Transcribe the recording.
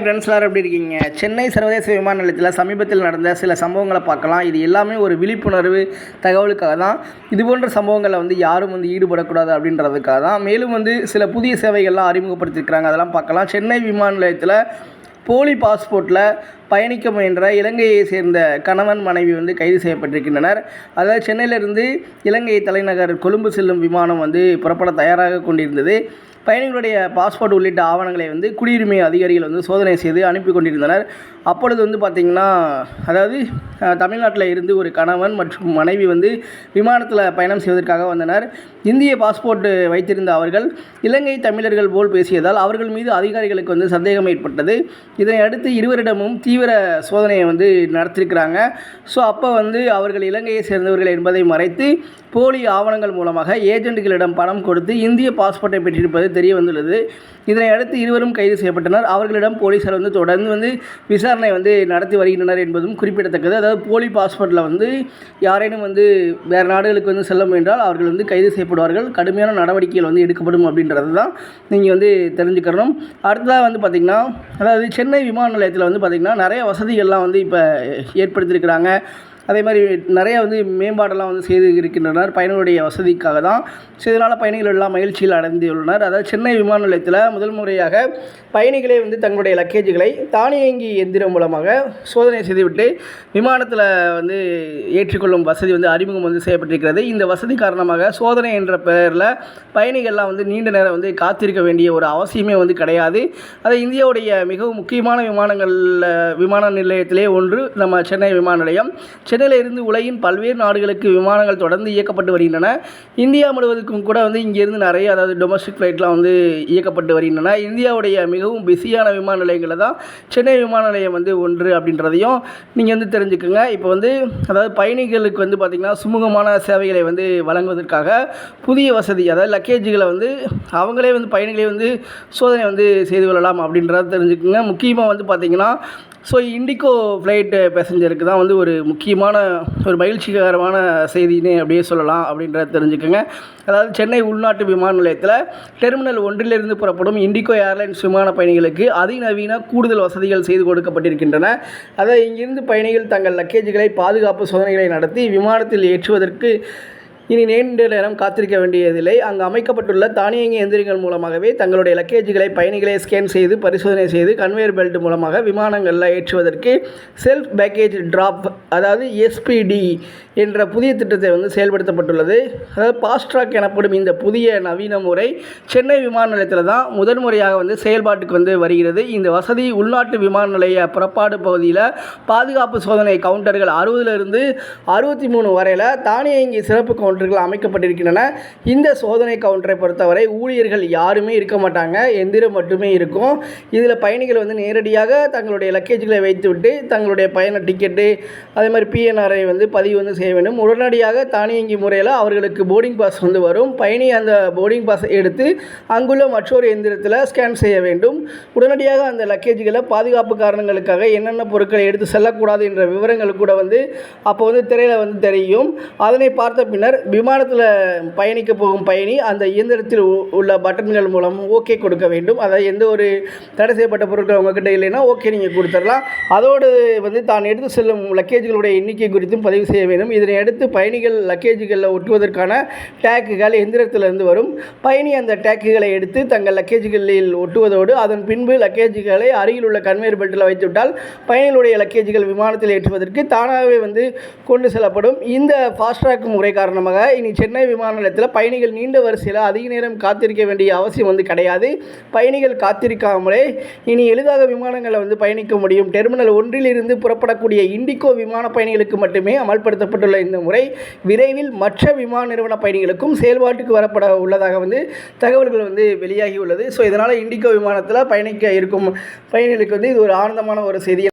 Friends எல்லாரும் எப்படி இருக்கீங்க? சென்னை சர்வதேச விமான நிலையத்தில் சமீபத்தில் நடந்த சில சம்பவங்களை பார்க்கலாம். இது எல்லாமே ஒரு விழிப்புணர்வு தகவலுக்காக தான். இது போன்ற சம்பவங்களை வந்து யாரும் வந்து ஈடுபடக்கூடாது அப்படின்றதுக்காக தான். மேலும் வந்து சில புதிய சேவைகள்லாம் அறிமுகப்படுத்தியிருக்கிறாங்க. அதெல்லாம் பார்க்கலாம். சென்னை விமான நிலையத்தில் போலி பாஸ்போர்ட்டில் பயணிக்க முயன்ற இலங்கையை சேர்ந்த கணவன் மனைவி வந்து கைது செய்யப்பட்டிருக்கின்றனர். அதாவது சென்னையிலிருந்து இலங்கை தலைநகர் கொழும்பு செல்லும் விமானம் வந்து புறப்பட தயாராக கொண்டிருந்தது. பயணிகளுடைய பாஸ்போர்ட் உள்ளிட்ட ஆவணங்களை வந்து குடியுரிமை அதிகாரிகள் வந்து சோதனை செய்து அனுப்பி கொண்டிருந்தனர். அப்பொழுது வந்து பார்த்திங்கன்னா அதாவது தமிழ்நாட்டில் இருந்து ஒரு கணவன் மற்றும் மனைவி வந்து விமானத்தில் பயணம் செய்வதற்காக வந்தனர். இந்திய பாஸ்போர்ட் வைத்திருந்த அவர்கள் இலங்கை தமிழர்கள் போல் பேசியதால் அவர்கள் மீது அதிகாரிகளுக்கு வந்து சந்தேகம் ஏற்பட்டது. இதனை அடுத்து இருவரிடமும் தீவிர சோதனையை வந்து நடத்தியிருக்கிறாங்க ஸோ அப்போ வந்து அவர்கள் இலங்கையை சேர்ந்தவர்கள் என்பதை மறைத்து போலி ஆவணங்கள் மூலமாக ஏஜென்ட்டுகளிடம் பணம் கொடுத்து இந்திய பாஸ்போர்ட்டை பெற்றிருப்பது தெரிய வந்துள்ளது. இதனை அடுத்து இருவரும் கைது செய்யப்பட்டனர். அவர்களிடம் போலீசார் வந்து தொடர்ந்து வந்து விசாரணை வந்து நடத்தி வருகின்றனர் என்பதும் குறிப்பிடத்தக்கது. அதாவது போலி பாஸ்போர்ட்டில் வந்து யாரேனும் வந்து வேறு நாடுகளுக்கு வந்து செல்ல முயன்றால் அவர்கள் வந்து கைது செய்யப்படுவார்கள். கடுமையான நடவடிக்கைகள் வந்து எடுக்கப்படும் அப்படின்றது தான் நீங்கள் வந்து தெரிஞ்சுக்கணும். அடுத்ததாக வந்து பார்த்திங்கன்னா அதாவது சென்னை விமான நிலையத்தில் வந்து பார்த்திங்கன்னா நிறைய வசதிகள்லாம் வந்து இப்போ ஏற்படுத்தியிருக்கிறாங்க அதே மாதிரி நிறைய வந்து மேம்பாடெல்லாம் வந்து செய்து இருக்கின்றனர் பயணிகளுடைய வசதிக்காக தான். ஸோ இதனால் பயணிகள் எல்லாம் மகிழ்ச்சியில் அடைந்துள்ளனர். அதாவது சென்னை விமான நிலையத்தில் முதல் முறையாக பயணிகளே வந்து தங்களுடைய லக்கேஜுகளை தானியங்கி எந்திரம் மூலமாக சோதனை செய்துவிட்டு விமானத்தில் வந்து ஏற்றுக்கொள்ளும் வசதி வந்து அறிமுகம் வந்து செய்யப்பட்டிருக்கிறது. இந்த வசதி காரணமாக சோதனை என்ற பெயரில் பயணிகள்லாம் வந்து நீண்ட நேரம் வந்து காத்திருக்க வேண்டிய ஒரு அவசியமே வந்து கிடையாது. அது இந்தியாவுடைய மிகவும் முக்கியமான விமானங்களில் விமான நிலையத்திலே ஒன்று நம்ம சென்னை விமான நிலையம். சென்னை இருந்து உலகின் பல்வேறு நாடுகளுக்கு விமானங்கள் தொடர்ந்து இயக்கப்பட்டு வருகின்றன. இந்தியா முழுவதுக்கும் கூட வந்து இங்கேருந்து நிறைய அதாவது டொமஸ்டிக் ஃப்ளைட்லாம் வந்து இயக்கப்பட்டு வருகின்றன. இந்தியாவுடைய மிகவும் பிஸியான விமான நிலையங்களில் தான் சென்னை விமான நிலையம் வந்து ஒன்று அப்படின்றதையும் நீங்கள் வந்து தெரிஞ்சுக்கோங்க. இப்போ வந்து அதாவது பயணிகளுக்கு வந்து பார்த்திங்கன்னா சுமூகமான சேவைகளை வந்து வழங்குவதற்காக புதிய வசதி அதாவது லக்கேஜுகளை வந்து அவங்களே வந்து பயணிகளே வந்து சோதனை வந்து செய்து கொள்ளலாம் அப்படின்றத தெரிஞ்சுக்கோங்க. முக்கியமாக வந்து பார்த்திங்கன்னா ஸோ இண்டிகோ ஃப்ளைட்டு பேசஞ்சருக்கு தான் வந்து ஒரு முக்கியமான ஒரு மகிழ்ச்சிகரமான செய்தின்னு அப்படியே சொல்லலாம் அப்படின்றத தெரிஞ்சுக்கோங்க. அதாவது சென்னை உள்நாட்டு விமான நிலையத்தில் டெர்மினல் ஒன்றிலிருந்து புறப்படும் இண்டிகோ ஏர்லைன்ஸ் விமான பயணிகளுக்கு அதிநவீன கூடுதல் வசதிகள் செய்து கொடுக்கப்பட்டிருக்கின்றன. அதாவது இங்கிருந்து பயணிகள் தங்கள் லக்கேஜுகளை பாதுகாப்பு சோதனைகளை நடத்தி விமானத்தில் ஏற்றுவதற்கு இனி நீண்ட நேரம் காத்திருக்க வேண்டியதில்லை. அங்கு அமைக்கப்பட்டுள்ள தானியங்கி எந்திரங்கள் மூலமாகவே தங்களுடைய லக்கேஜுகளை பயணிகளை ஸ்கேன் செய்து பரிசோதனை செய்து கன்வேயர் பெல்ட் மூலமாக விமானங்களில் ஏற்றுவதற்கு செல்ஃப் பேக்கேஜ் டிராப் அதாவது எஸ்பிடி என்ற புதிய திட்டத்தை வந்து செயல்படுத்தப்பட்டுள்ளது. அதாவது பாஸ்ட்ராக் ட்ராக் எனப்படும் இந்த புதிய நவீன முறை சென்னை விமான நிலையத்தில் தான் முதன் முறையாக வந்து செயல்பாட்டுக்கு வந்து வருகிறது. இந்த வசதி உள்நாட்டு விமான நிலைய புறப்பாடு பகுதியில் பாதுகாப்பு சோதனை கவுண்டர்கள் அறுபதுலேருந்து அறுபத்தி மூணு வரையில் தானியங்கி சிறப்பு கவுண்டர்கள் அமைக்கப்பட்டிருக்கின்றன. இந்த சோதனை கவுண்டரை பொறுத்தவரை ஊழியர்கள் யாருமே இருக்க மாட்டாங்க. எந்திரம் மட்டுமே இருக்கும். இதில் பயணிகள் வந்து நேரடியாக தங்களுடைய லக்கேஜ்களை வைத்துவிட்டு தங்களுடைய பயண டிக்கெட்டு அதே மாதிரி பிஎன்ஆரை வந்து பதிவு வந்து செய்ய வேண்டும். உடனடியாக தானியங்கி முறையில் அவர்களுக்கு போர்டிங் பாஸ் வந்து வரும். பயணி அந்த போர்டிங் பாஸை எடுத்து அங்குள்ள மற்றொரு எந்திரத்தில் ஸ்கேன் செய்ய வேண்டும். உடனடியாக அந்த லக்கேஜ்களை பாதுகாப்பு காரணங்களுக்காக என்னென்ன பொருட்களை எடுத்து செல்லக்கூடாது என்ற விவரங்கள் கூட வந்து அப்போ வந்து திரையில் வந்து தெரியும். அதனை பார்த்த பின்னர் விமானத்தில் பயணிக்க போகும் பயணி அந்த இயந்திரத்தில் உ- உள்ள பட்டன்கள் மூலம் ஓகே கொடுக்க வேண்டும். அதாவது எந்த ஒரு தடை செய்யப்பட்ட பொருட்கள் உங்ககிட்ட இல்லைன்னா ஓகே நீங்கள் கொடுத்துடலாம். அதோடு வந்து தான் எடுத்து செல்லும் லக்கேஜ்களுடைய எண்ணிக்கை குறித்தும் பதிவு செய்ய வேண்டும். இதனை அடுத்து பயணிகள் லக்கேஜுகளில் ஒட்டுவதற்கான டேக்குகள் எந்திரத்திலிருந்து வரும். பயணி அந்த டேக்குகளை எடுத்து தங்கள் லக்கேஜுகளில் ஒட்டுவதோடு அதன் பின்பு லக்கேஜுகளை அருகில் உள்ள கன்வேயர் பெல்ட்டில் வைத்துவிட்டால் பயணிகளுடைய லக்கேஜுகள் விமானத்தில் ஏற்றுவதற்கு தானாகவே வந்து கொண்டு செல்லப்படும். இந்த ஃபாஸ்ட்ராக் முறை காரணமாக இனி சென்னை விமான நிலையத்தில் பயணிகள் நீண்ட வரிசையில் அதிக நேரம் காத்திருக்க வேண்டிய அவசியம் வந்து கிடையாது. பயணிகள் காத்திருக்காமலே இனி எளிதாக விமானங்களை வந்து பயணிக்க முடியும். டெர்மினல் ஒன்றிலிருந்து புறப்படக்கூடிய இண்டிகோ விமான பயணிகளுக்கு மட்டுமே அமல்படுத்தப்பட்டுள்ள இந்த முறை விரைவில் மற்ற விமான நிறுவன பயணிகளுக்கும் செயல்பாட்டுக்கு வரப்பட உள்ளதாக வந்து தகவல்கள் வந்து வெளியாகி உள்ளது ஸோ இதனால் இண்டிகோ விமானத்தில் பயணிக்க இருக்கும் பயணிகளுக்கு வந்து இது ஒரு ஆனந்தமான ஒரு செய்தி.